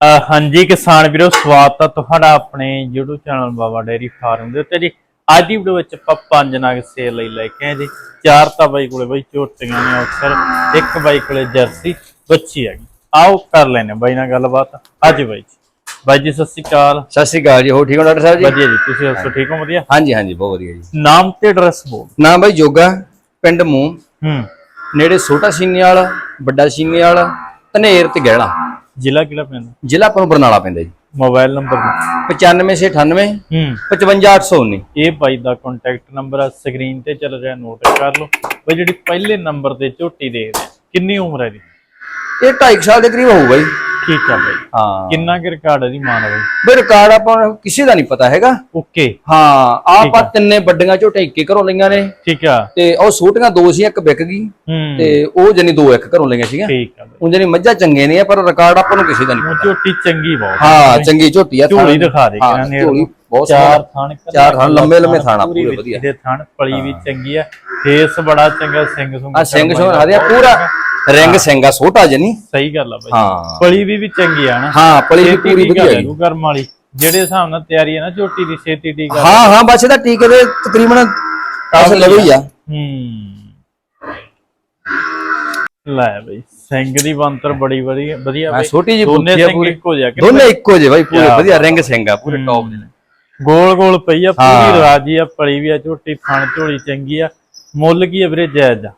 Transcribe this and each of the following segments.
ਹਾਂਜੀ ਕਿਸਾਨ ਵੀਰੋ ਸਵਾਗਤ ਹੈ ਤੁਹਾਡਾ ਆਪਣੇ YouTube channel Baba dairy farm ਦੇ ਉੱਤੇ ਜੀ। ਅੱਜ ਦੀ ਵੀਡੀਓ ਵਿੱਚ ਆਪਾਂ ਪੰਜ ਨਗ ਸੇਲ ਲਈ ਲੈ ਕੇ ਆਏ ਜੀ। ਚਾਰ ਤਾਂ ਬਾਈ ਕੋਲੇ ਬਾਈ ਝੋਟੀਆਂ ਨੇ ਅਕਸਰ ਇੱਕ ਬਾਈ ਕੋਲੇ ਜਰਸੀ ਬੱਚੀ ਹੈਗੀ। ਆਓ ਕਰ ਲੈਨੇ ਬਾਈ ਨਾਲ ਗੱਲਬਾਤ। ਅੱਜ ਬਾਈ ਜੀ। ਬਾਈ ਜੀ ਸਤਿ ਸ਼੍ਰੀ ਅਕਾਲ। ਸਤਿ ਸ਼੍ਰੀ ਅਕਾਲ ਜੀ। ਹੋ ਠੀਕ ਹੋ ਡਾਕਟਰ ਸਾਹਿਬ ਜੀ? ਵਧੀਆ ਜੀ। ਤੁਸੀਂ ਦੱਸੋ ਠੀਕ ਹੋ? ਵਧੀਆ? ਹਾਂਜੀ ਹਾਂਜੀ ਬਹੁਤ ਵਧੀਆ ਜੀ। ਨਾਮ ਤੇ ਐਡਰੈਸ ਬੋਲ। ਨਾਮ ਬਾਈ ਜੋਗਾ ਪਿੰਡ ਮੂੰਹ। ਹੂੰ। ਨੇੜੇ ਛੋਟਾ ਸੀਨੇ ਵਾਲਾ ਵੱਡਾ ਸੀਨੇ ਵਾਲਾ ਧਨੇਰ ਤੇ ਗਹਿਲਾ। ਜ਼ਿਲ੍ਹਾ ਕਿਹੜਾ ਪੈਂਦਾ? ਜ਼ਿਲ੍ਹਾ ਆਪਾਂ ਨੂੰ ਬਰਨਾਲਾ ਪੈਂਦਾ ਜੀ। ਮੋਬਾਈਲ ਨੰਬਰ 9598 ਹੂੰ। 55819 ਇਹ ਬਾਈ ਦਾ ਕੰਟੈਕਟ ਨੰਬਰ ਆ ਸਕਰੀਨ ਤੇ ਚੱਲ ਰਿਹਾ ਨੋਟ ਕਰ ਲਓ। ਬਈ ਜਿਹੜੀ ਪਹਿਲੇ ਨੰਬਰ ਤੇ ਝੋਟੀ ਦੇਖਦੇ ਆ ਕਿੰਨੀ ਉਮਰ ਹੈ ਦੀ ਇਹ 2.5 ਸਾਲ ਦੇ ਕਰੀਬ ਹੋਊ ਬਾਈ ਠੀਕ ਆ ਬਾਈ ਹਾਂ। ਕਿੰਨਾ ਕਿ ਰਿਕਾਰਡ ਹੈ ਦੀ ਮਾਨ ਬਾਈ ਬਈ ਰਿਕਾਰਡ ਆਪਾਂ ਨੂੰ ਕਿਸੇ ਦਾ ਨਹੀਂ ਪਤਾ ਹੈਗਾ। ਓਕੇ। ਹਾਂ ਆਹ ਆਪਾਂ ਤਿੰਨੇ ਵੱਡੀਆਂ ਝੋਟੇ ਇੱਕੇ ਘਰੋਂ ਲਈਆਂ ਨੇ। ਠੀਕ ਆ। ਤੇ ਉਹ ਛੋਟੀਆਂ ਦੋ ਸੀ ਇੱਕ ਵਿਕ ਗਈ। ਤੇ ਉਹ ਜਣੀ ਦੋ ਇੱਕ ਘਰੋਂ ਲਈਆਂ ਸੀਗੀਆਂ। ਠੀਕ ਆ ਉਹ ਜਣੀ ਮੱਝਾਂ ਚੰਗੇ ਨੇ ਪਰ ਰਿਕਾਰਡ ਆਪਾਂ ਨੂੰ ਕਿਸੇ ਦਾ ਨਹੀਂ ਪਤਾ। ਝੋਟੀ ਚੰਗੀ ਬਹੁਤ ਹਾਂ ਚੰਗੀ ਝੋਟੀ ਆ ਝੋਲੀ ਦਿਖਾ ਦੇ ਕਿਹਨਾਂ ਨੇ ਝੋਲੀ ਬਹੁਤ ਚਾਰ। ਥਣ ਚਾਰ ਥਣ, ਲੰਬੇ- ਲੰਬੇ ਥਣ ਆ, ਪੂਰੀ ਵਧੀਆ। ਦੇ ਥਣ ਪਲੀ ਵੀ ਚੰਗੀ ਆ ਫੇਸ ਬੜਾ ਚੰਗਾ ਸਿੰਘ ਸੁੰਗ ਆ ਸਿੰਘ ਸਿੰਘ ਹਰਿਆ ਪੂਰਾ ਰਿੰਗ ਸਿੰਘਾ ਛੋਟਾ ਜਨੀ ਸਹੀ ਗੱਲ ਆ ਬਾਈ। ਹਾਂ। ਪਲੀ ਵੀ ਵੀ ਚੰਗੀ ਆ ਨਾ। ਹਾਂ ਪਲੀ ਵੀ ਪੂਰੀ ਵਧੀਆ ਹੈ ਕਰਮ ਵਾਲੀ। ਜਿਹੜੇ ਹਿਸਾਬ ਨਾਲ ਤਿਆਰੀ ਹੈ ਨਾ ਝੋਟੀ ਦੀ ਛੇਤੀ ਟੀਕਾ ਹਾਂ ਹਾਂ ਬਸ ਇਹਦਾ ਟੀਕੇ ਦੇ ਤਕਰੀਬਨ ਕਾਸ ਲਵੇ ਹੀ ਆ। ਹੂੰ। ਲੈ ਬਈ ਸਿੰਘ ਦੀ ਬੰਤਰ ਬੜੀ ਵਧੀਆ ਵਧੀਆ ਬਈ। ਛੋਟੀ ਜੀ ਦੋਨੇ ਆ ਸਿੰਘ ਇੱਕੋ ਜਿਹਾ ਦੋਨੇ ਇੱਕੋ ਜਿਹੇ ਬਾਈ ਪੂਰੇ ਵਧੀਆ ਰਿੰਗ ਸਿੰਘਾ ਪੂਰੇ ਟੌਪ ਦੇ ਨੇ। ਗੋਲ ਗੋਲ ਪਈ ਆ। ਪੂਰੀ ਰਾਜੀ ਆ ਪਲੀ ਵੀ ਆ ਝੋਟੀ ਫਣ ਝੋਲੀ ਚੰਗੀ ਆ। ਮੁੱਲ ਕੀ ਆ ਵੀਰੇ ਜਾਇਜ਼ ਆ?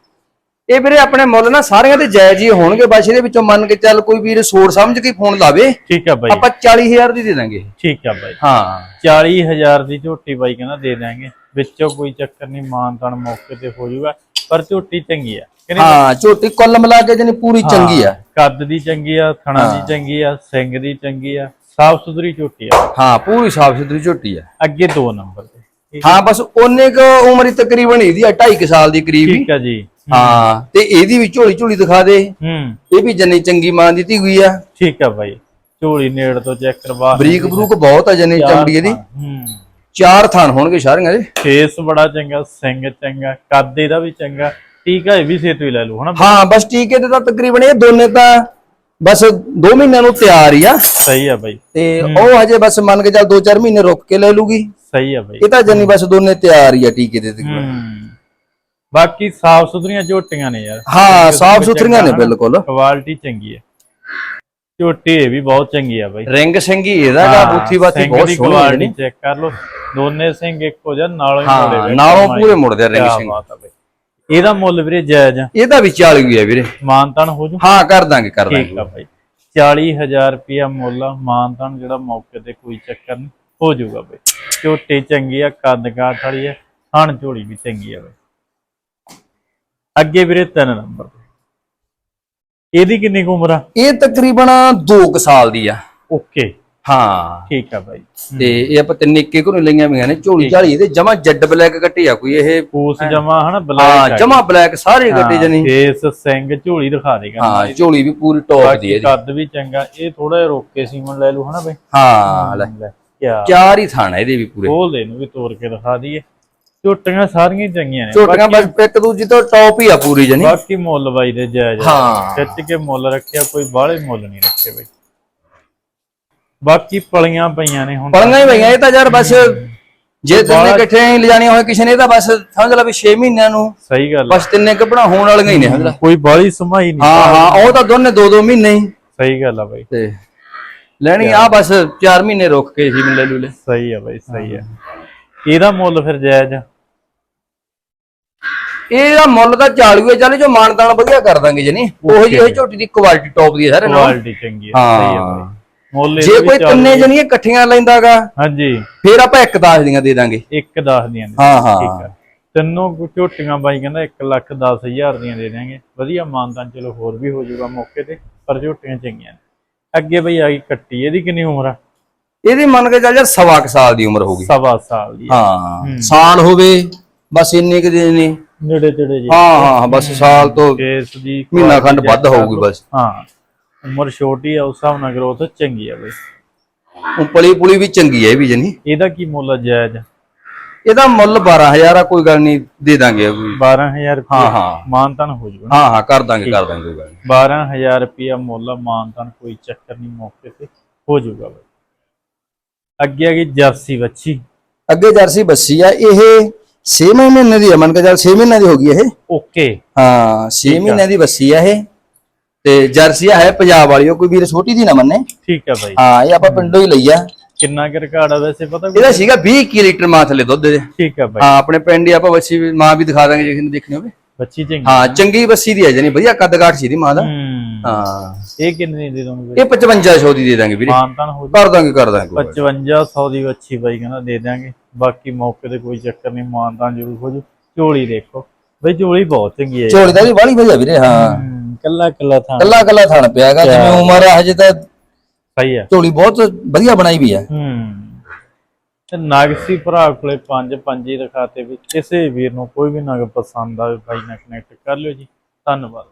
ਇਹ ਵੀਰੇ ਆਪਣੇ ਮੁੱਲ ਨਾ ਸਾਰਿਆਂ ਦੇ ਜਾਇਜ਼ ਹੀ ਹੋਣਗੇ ਬਸ ਇਹਦੇ ਵਿੱਚੋਂ ਮੰਨ ਕੇ ਚੱਲ ਕੋਈ ਵੀਰ ਸੋਚ ਸਮਝ ਕੇ ਫੋਨ ਲਾਵੇ। ਠੀਕ ਆ ਬਾਈ। ਆਪਾਂ 40000 ਦੀ ਦੇ ਦਾਂਗੇ। ਠੀਕ ਆ ਬਾਈ। ਹਾਂ। 40000 ਦੀ ਝੋਟੀ ਬਾਈ ਕਹਿੰਦਾ ਦੇ ਦਾਂਗੇ ਵਿੱਚੋਂ ਕੋਈ ਚੱਕਰ ਨਹੀਂ ਮਾਨ ਤਾਨ ਮੌਕੇ ਤੇ ਹੋ ਜਾਊਗਾ ਪਰ ਝੋਟੀ ਚੰਗੀ ਆ? ਹਾਂ ਝੋਟੀ ਕੁੱਲ ਮਿਲਾ ਕੇ ਜਨੀ ਪੂਰੀ ਚੰਗੀ ਆ। ਕੱਦ ਦੀ ਚੰਗੀ ਆ ਥਣਾ ਦੀ ਚੰਗੀ ਆ ਸਿੰਘ ਦੀ ਚੰਗੀ ਆ ਸਾਫ਼ ਸੁਥਰੀ ਝੋਟੀ ਆ। ਹਾਂ ਪੂਰੀ ਸਾਫ਼ ਸੁਥਰੀ ਝੋਟੀ ਆ। ਅੱਗੇ ਦੋ ਨੰਬਰ ਤੇ। ਹਾਂ ਬਸ ਉਹਨੇ ਕ ਉਮਰ ਤਕਰੀਬਨ ਇਹਦੀ ਆ 2.5 ਸਾਲ ਦੀ ਕਰੀਬ ਠੀਕ ਆ ਜੀ। ਹਾਂ। ਤੇ ਇਹਦੀ ਵੀ ਝੋਲੀ ਝੋਲੀ ਦਿਖਾ ਦੇ। ਹੂੰ। ਇਹ ਵੀ ਜੰਨੀ ਚੰਗੀ ਮਾਂ ਦਿੱਤੀ ਹੋਈ ਆ। ਠੀਕ ਆ ਬਾਈ। ਝੋਲੀ ਨੇੜ ਤੋਂ ਚੈੱਕ ਕਰਵਾ ਬਰੀਕ ਬਰੂਕ ਬਹੁਤ ਆ ਜੰਨੀ ਚਮੜੀ ਇਹਦੀ। ਹੂੰ। ਚਾਰ ਥਾਨ ਹੋਣਗੇ ਸਾਰੀਆਂ ਦੇ। ਫੇਸ ਬੜਾ ਚੰਗਾ ਸਿੰਘ ਚੰਗਾ ਕੱਦ ਇਹਦਾ ਵੀ ਚੰਗਾ। ਟੀਕਾ ਇਹ ਵੀ ਸੇਤੂ ਹੀ ਲੈ ਲੂ ਹਨਾ ਹਾਂ ਬਸ ਟੀਕੇ ਤੇ ਤਾਂ ਤਕਰੀਬਨ ਇਹ ਦੋਨੇ ਤਾਂ ਬਸ 2 ਮਹੀਨਿਆਂ ਨੂੰ ਤਿਆਰ ਹੀ ਆ। ਸਹੀ ਆ ਬਾਈ। ਤੇ ਉਹ ਹਜੇ ਬਸ ਮੰਨ ਕੇ ਚੱਲ 2-4 ਮਹੀਨੇ ਰੁਕ ਕੇ ਲੈ ਲੂਗੀ। ਸਹੀ ਆ ਬਾਈ। ਇਹ ਤਾਂ ਜੰਨੀ ਬਸ ਦੋਨੇ ਤਿਆਰ ਹੀ ਆ ਟੀਕੇ ਦੇ ਤਕਰੀਬਨ। ਹੂੰ। ਬਾਕੀ ਸਾਫ਼ ਸੁਥਰੀਆਂ ਝੋਟੀਆਂ ਨੇ ਯਾਰ। ਹਾਂ ਸਾਫ਼ ਸੁਥਰੀਆਂ ਨੇ ਬਿਲਕੁਲ। ਕੁਆਲਿਟੀ ਚੰਗੀ ਹੈ ਝੋਟੀ ਇਹ ਵੀ ਬਹੁਤ ਚੰਗੀ ਆ ਬਾਈ। ਰਿੰਗ ਸਿੰਘੀ ਇਹਦਾ ਗਾ ਬੁੱਥੀ ਬਾਤੀ ਬਹੁਤ ਦੀ ਸੋਹਣੀ ਕੁਆਲਿਟੀ ਹੈ ਚੈੱਕ ਕਰ ਲਓ। ਦੋਨੇ ਸਿੰਘ ਇੱਕੋ ਜਿਹਾ ਨਾਲੋਂ ਹੀ ਹਾਂ, ਮੁੜੇ ਵੇ ਨਾਲੋਂ ਪੂਰੇ ਮੁੜਦੇ ਰਿੰਗ ਸਿੰਘ। ਇਹਦਾ ਮੁੱਲ ਵੀਰੇ ਜਾਇਜ਼ ਆ। ਇਹਦਾ ਵੀ 40 ਹੀ ਆ ਵੀਰੇ। ਮਾਨਤਾਨ ਹੋ ਜੂ? ਹਾਂ ਕਰ ਦਾਂਗੇ ਕਰ ਠੀਕ ਦਾਂਗੇ ਆ ਬਾਈ। 40000 ਰੁਪਿਆ ਮੁੱਲ ਆ। ਮਾਨਤਾਨ ਜਿਹੜਾ ਮੌਕੇ ਤੇ ਕੋਈ ਚੱਕਰ ਨਹੀਂ ਹੋ ਜਾਊਗਾ ਬਾਈ। ਝੋਟੀ ਚੰਗੀ ਆ ਕੱਦ ਕਾਠ ਵਾਲੀ ਆ। ਹਣ ਝੋਲੀ ਵੀ ਚੰਗੀ ਆ ਬਾਈ। ਅੱਗੇ ਵੀਰੇ ਤਿੰਨ ਨੰਬਰ ਤੇ। ਇਹਦੀ ਕਿੰਨੀ ਕੁ ਉਮਰ ਆ? ਇਹ ਤਕਰੀਬਨ 2 ਸਾਲ ਦੀ ਆ। ਓਕੇ। ਹਾਂ। ਠੀਕ ਆ ਬਾਈ। ਤੇ ਇਹ ਆਪਾਂ ਤਿੰਨ ਇੱਕੇ ਘਰੋਂ ਲਈਆਂ ਵੀਆਂ ਨੇ ਝੋਲੀ ਝਾਲੀ ਇਹਦੇ ਜਮਾ ਜੈਡ ਬਲੈਕ ਕੱਟੀ ਆ ਕੋਈ ਇਹ। ਪੂਸ ਜਮਾ ਹਨਾ ਹਾਂ ਬਲੈਕ ਜਮਾ ਬਲੈਕ ਸਾਰੇ ਕੱਟੇ ਜਣੀ। ਫੇਸ ਸਿੰਘ ਝੋਲੀ ਦਿਖਾ ਦੇਗਾ ਹਾਂ ਝੋਲੀ ਵੀ ਪੂਰੀ ਟੌਪ ਦੀ ਇਹਦੀ ਕੱਦ ਵੀ ਚੰਗਾ ਇਹ ਥੋੜਾ ਜਿਹਾ ਰੋਕ ਕੇ ਸੀਮਨ ਲੈ ਲੂ ਹਨਾ ਬਾਈ। ਹਾਂ ਲੈ। ਚਾਰ ਹੀ ਥਾਣਾ ਇਹਦੇ ਵੀ ਪੂਰੇ। ਖੋਲ ਦੇ ਨੂੰ ਵੀ ਤੋੜ ਕੇ ਦਿਖਾ ਦਈਏ। ਝੋਟੀਆਂ ਸਾਰੀਆਂ ਹੀ ਚੰਗੀਆਂ ਨੇ। ਝੋਟੀਆਂ ਬਸ ਇੱਕ ਦੂਜੀ ਤੋਂ ਟੌਪ ਹੀ ਆ ਪੂਰੀ ਜਣੀ। ਬਾਕੀ ਮੁੱਲ ਬਾਈ ਦੇ ਜਾਇਜ਼। ਹਾਂ। ਖਿੱਚ ਕੇ ਮੁੱਲ ਰੱਖਿਆ ਕੋਈ ਬਾਹਲੇ ਮੁੱਲ ਨਹੀਂ ਰੱਖੇ ਬਾਈ। ਬਾਕੀ ਪਲੀਆਂ ਪਈਆਂ ਨੇ ਹੁਣ ਪੜੀਆਂ ਹੀ ਪਈਆਂ ਇਹ ਤਾਂ ਯਾਰ ਬਸ ਜੇ ਤਿੰਨੇ ਇਕੱਠੇ ਹੀ ਲਿਜਾਣੀਆਂ ਹੋਏ ਕਿਸੇ ਨੇ ਤਾਂ ਬਸ ਸਮਝ ਲੈ ਵੀ 6 ਮਹੀਨਿਆਂ ਨੂੰ ਸਹੀ ਗੱਲ। ਬਸ ਤਿੰਨੇ ਕੱਪੜਾ ਹੋਣ ਵਾਲੀਆਂ ਹੀ ਨੇ ਸਮਝ ਲੈ। ਕੋਈ ਬਾਹਲੀ ਸਮਾਈ ਨਹੀਂ। ਹਾਂ ਹਾਂ ਉਹ ਤਾਂ ਦੋਨੇ ਦੋ ਦੋ ਮਹੀਨੇ ਹੀ। ਸਹੀ ਗੱਲ ਆ ਬਾਈ। ਤੇ ਲੈਣੀ ਆ ਬਸ 4 ਮਹੀਨੇ ਰੁਕ ਕੇ ਸੀ ਲੈ ਲੂ ਲੈ ਸਹੀ ਆ ਬਾਈ ਸਹੀ ਆ। ਇਹਦਾ ਮੁੱਲ ਫਿਰ ਜਾਇਜ਼ ਆ। ਇਹਦਾ ਮੁੱਲ ਤਾਂ 40 ਹੈ ਚੱਲ ਜੋ ਮਾਨਤਾਨ ਵਧੀਆ ਕਰ ਦਾਂਗੇ ਜਣੀ। ਉਹ ਜਿਹੀ ਝੋਟੀ ਦੀ ਕੁਆਲਿਟੀ ਟੌਪ ਦੀ ਹੈ ਸਾਰੇ ਨਾਲ। ਕੁਆਲਿਟੀ ਚੰਗੀ ਆ ਸਹੀ ਮੁੱਲ ਜੇ ਕੋਈ ਚੱਲ- ਤਿੰਨੇ ਜਣੀਆਂ ਇਕੱਠੀਆਂ ਲੈਂਦਾਗਾ ਹਾਂਜੀ। ਫੇਰ ਆਪਾਂ ਇੱਕ ਦਾਸ ਦੀਆਂ ਦੇ ਦਾਂਗੇ। ਇੱਕ ਦਸ ਦੀਆਂ ਨੇ। ਹਾਂ ਠੀਕ ਹਾਂ। ਤਿੰਨੋਂ ਝੋਟੀਆਂ ਬਾਈ ਕਹਿੰਦਾ 1 ਲੱਖ 10 ਹਜ਼ਾਰ ਦੀਆਂ ਦੇ ਦਿਆਂਗੇ। ਵਧੀਆ ਮਾਨਤਾਨ ਚਲੋ ਹੋਰ ਵੀ ਹੋ ਜਾਊਗਾ ਮੌਕੇ ਤੇ ਪਰ ਝੋਟੀਆਂ ਚੰਗੀਆਂ ਨੇ। ਅੱਗੇ ਬਈ ਆ ਗਈ ਕੱਟੀ ਇਹਦੀ ਕਿੰਨੀ ਉਮਰ ਆ? ਇਹਦੀ ਮੰਨ ਕੇ ਚੱਲ ਯਾਰ ਸਵਾ ਕੁ ਸਾਲ ਦੀ ਉਮਰ ਹੋਗੀ ਸਵਾ ਸਾਲ ਦੀ। ਹਾਂ। ਸਾਲ ਹੋਵੇ ਬਸ ਇੰਨੇ ਕਿ ਦਿਨ ਨੇ। ਨੇੜੇ ਤੇੜੇ ਜੀ। ਹਾਂ ਹਾਂ ਬਸ ਸਾਲ ਤੋਂ ਕੇਸ ਦੀ ਮਹੀਨਾ ਖੰਡ ਵੱਧ ਹੋਊਗੀ ਬਸ। ਹਾਂ ਉਮਰ ਛੋਟੀ ਆ ਉਸ ਹਿਸਾਬ ਨਾਲ ਗਰੋਥ ਚੰਗੀ ਆ ਬਈ। ਉਪਲੀ ਪੁਲੀ ਵੀ ਚੰਗੀ ਹੈ ਇਹ ਵੀ ਜਣੀ। ਇਹਦਾ ਕੀ ਮੁੱਲ ਜਾਇਜ਼? ਇਹਦਾ ਮੁੱਲ 12000 ਆ ਕੋਈ ਗੱਲ ਨਹੀਂ ਦੇ ਦਾਂਗੇ ਕੋਈ 12000 ਰੁਪਏ ਹਾਂ, ਹਾਂ। ਮਾਨਤਾਨ ਹੋ ਜਾਊਗਾ ਹਾਂ ਹਾਂ ਕਰ ਦਾਂਗੇ ਕਰ ਦਾਂਗੇ ਕੋਈ ਗੱਲ ਨੀ। 12000 ਰੁਪਏ ਮੁੱਲ ਮਾਨਤਾਨ ਕੋਈ ਚੱਕਰ ਨਹੀਂ ਮੌਕੇ ਤੇ ਹੋ ਜਾਊਗਾ ਬਾਈ। ਅੱਗੇ ਆ ਗਈ ਜਰਸੀ ਬੱਚੀ ਅੱਗੇ ਜਰਸੀ ਬੱਸੀ ਆ ਇਹ 6 ਮਹੀਨੇ ਦੀ ਆ ਮੰਨ ਕੇ ਚੱਲ 6 ਮਹੀਨਿਆਂ ਦੀ ਹੋ ਗਈ ਇਹ। ਓਕੇ ਹਾਂ 6 ਮਹੀਨਿਆਂ ਦੀ ਬੱਸੀ ਆ ਇਹ। ਤੇ ਜਰਸੀ ਹੈ ਪੰਜਾਬ ਵਾਲੀ ਉਹ ਕੋਈ ਵੀਰ ਛੋਟੀ ਦੀ ਨਾ ਮੰਨੇ। ਠੀਕ ਆ ਬਾਈ। ਹਾਂ ਇਹ ਆਪਾਂ ਪਿੰਡੋਂ ਹੀ ਲਈ ਆ। ਕਿੰਨਾ ਕੁ ਰਿਕਾਰਡ ਆ ਵੈਸੇ ਪਤਾ? ਇਹਦਾ ਸੀਗਾ 20 ਕੀ ਲੀਟਰ ਮਾਂ ਥੱਲੇ ਦੁੱਧ ਦੇ ਠੀਕ ਆ ਬਾਈ। ਹਾਂ ਆਪਣੇ ਪਿੰਡ ਹੀ ਆਪਾਂ ਵੀ- ਮਾਂ ਵੀ ਦਿਖਾ ਦਾਂਗੇ ਜੇ ਕਿਸੇ ਨੂੰ ਦੇਖਣੀ ਹੋਵੇ। ਬੱਚੀ ਚੰਗੀ ਹਾਂ ਚੰਗੀ ਬੱਸੀ ਦੀ ਹੈ ਜਣੀ ਵਧੀਆ ਕੱਦ ਕਾਠ ਸੀ ਦੀ ਮਾਂ ਦਾ। ਹੂੰ। ਹਾਂ। ਇਹ ਕਿੰਨੇ ਦੀ ਦੇ ਦੋਗੇ ਬਾਈ? ਇਹ 5500 ਦੀ ਦੇ ਦਾਂਗੇ ਵੀਰੇ। ਮਾਨਤਾਨ ਹੋ ਕਰ ਦਾਂਗੇ ਕਰ ਦਾਂਗੇ 5500 ਦੀ ਬੱਚੀ ਬਾਈ ਕਹਿੰਦਾ ਦੇ ਦਾਂਗੇ ਬਾਕੀ ਮੌਕੇ ਤੇ ਕੋਈ ਚੱਕਰ ਨਹੀਂ ਮਾਨਤਾਨ ਜ਼ਰੂਰ ਹੋ ਜੂ। ਝੋਲੀ ਦੇਖੋ। ਬਈ ਝੋਲੀ ਬਹੁਤ ਚੰਗੀ ਹੈ। ਝੋਲੀ ਦਾ ਵੀ ਬਾਲੀ ਵਧੀਆ ਵੀਰੇ ਹਾਂ। ਹੂੰ, ਕੱਲਾ ਕੱਲਾ ਥਾਂ। ਕੱਲਾ ਕੱਲਾ ਥਣ ਪਿਆਗਾ ਜਿਵੇਂ ਉਮਰ ਆ ਹਜੇ ਤਾਂ ਸਹੀ ਆ ਝੋਲੀ ਬਹੁਤ ਵਧੀਆ ਬਣਾਈ ਵੀ ਆ ਹੂੰ। ਤੇ ਨਾਗਸੀ ਭਰਾ ਕੋਲੇ ਪੰਜ ਪੰਜ ਹੀ ਰਖਾਤੇ ਵੀ ਕਿਸੇ ਵੀਰ ਨੂੰ ਕੋਈ ਵੀ ਨਗ ਪਸੰਦ ਆਵੇ ਬਾਈ ਨਾਲ ਕਨੈਕਟ ਕਰ ਲਿਓ ਜੀ। ਧੰਨਵਾਦ।